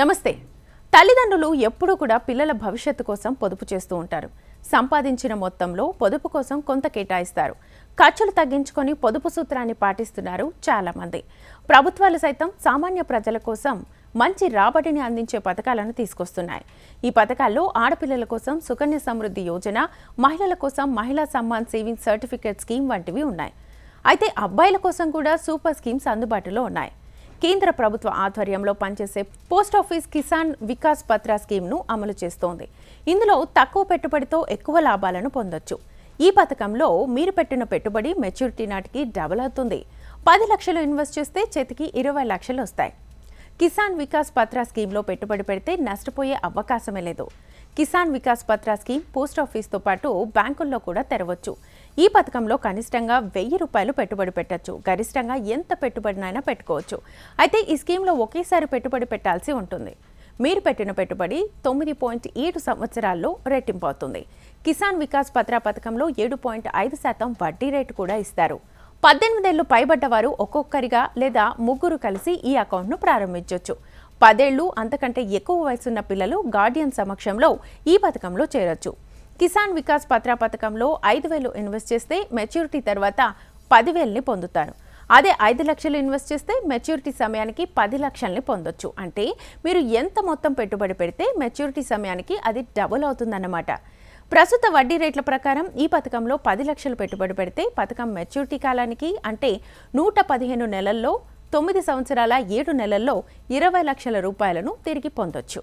నమస్తే. తల్లిదండ్రులు ఎప్పుడూ కూడా పిల్లల భవిష్యత్తు కోసం పొదుపు చేస్తూ ఉంటారు. సంపాదించిన మొత్తంలో పొదుపు కోసం కొంత కేటాయిస్తారు. ఖర్చులు తగ్గించుకొని పొదుపు సూత్రాన్ని పాటిస్తున్నారు చాలామంది. ప్రభుత్వాలు సైతం సామాన్య ప్రజల కోసం మంచి రాబడిని అందించే పథకాలను తీసుకొస్తున్నాయి. ఈ పథకాల్లో ఆడపిల్లల కోసం సుకన్య సమృద్ధి యోజన మహిళల కోసం మహిళా సమ్మాన్ సేవింగ్ సర్టిఫికేట్ స్కీమ్ వంటివి ఉన్నాయి. అయితే అబ్బాయిల కోసం కూడా సూపర్ స్కీమ్స్ అందుబాటులో ఉన్నాయి. కేంద్ర ప్రభుత్వ ఆధ్వర్యంలో పనిచేసే పోస్ట్ ఆఫీస్ కిసాన్ వికాస్ పత్ర స్కీమ్ను అమలు చేస్తోంది. ఇందులో తక్కువ పెట్టుబడితో ఎక్కువ లాభాలను పొందొచ్చు. ఈ పథకంలో మీరు పెట్టిన పెట్టుబడి మెచ్యూరిటీ నాటికి డబుల్ అవుతుంది. పది లక్షలు ఇన్వెస్ట్ చేస్తే చేతికి ఇరవై లక్షలు వస్తాయి. కిసాన్ వికాస్ పత్ర స్కీమ్లో పెట్టుబడి పెడితే నష్టపోయే అవకాశమే లేదు. కిసాన్ వికాస్ పత్ర స్కీమ్ పోస్ట్ ఆఫీస్తో పాటు బ్యాంకుల్లో కూడా తెరవచ్చు. ఈ పథకంలో కనిష్టంగా వెయ్యి రూపాయలు పెట్టుబడి పెట్టచ్చు. గరిష్టంగా ఎంత పెట్టుబడినైనా పెట్టుకోవచ్చు. అయితే ఈ స్కీమ్లో ఒకేసారి పెట్టుబడి పెట్టాల్సి ఉంటుంది. మీరు పెట్టిన పెట్టుబడి తొమ్మిది పాయింట్ ఏడు సంవత్సరాల్లో రెట్టింపు అవుతుంది. కిసాన్ వికాస్ పత్ర పథకంలో ఏడు పాయింట్ ఐదు శాతం వడ్డీ రేటు కూడా ఇస్తారు. పద్దెనిమిదేళ్ళు పైబడ్డవారు ఒక్కొక్కరిగా లేదా ముగ్గురు కలిసి ఈ అకౌంట్ను ప్రారంభించవచ్చు పదేళ్ళు అంతకంటే ఎక్కువ వయసున్న పిల్లలు గార్డియన్ సమక్షంలో ఈ పథకంలో చేరొచ్చు. కిసాన్ వికాస్ పత్ర పథకంలో ఐదు వేలు ఇన్వెస్ట్ చేస్తే మెచ్యూరిటీ తర్వాత పదివేలని పొందుతారు. అదే ఐదు లక్షలు ఇన్వెస్ట్ చేస్తే మెచ్యూరిటీ సమయానికి పది లక్షల్ని పొందొచ్చు. అంటే మీరు ఎంత మొత్తం పెట్టుబడి పెడితే మెచ్యూరిటీ సమయానికి అది డబుల్ అవుతుందన్నమాట. ప్రస్తుత వడ్డీ రేట్ల ప్రకారం ఈ పథకంలో పది లక్షలు పెట్టుబడి పెడితే పథకం మెచ్యూరిటీ కాలానికి అంటే నూట పదిహేను నెలల్లో తొమ్మిది సంవత్సరాల ఏడు నెలల్లో ఇరవై లక్షల రూపాయలను తిరిగి పొందొచ్చు.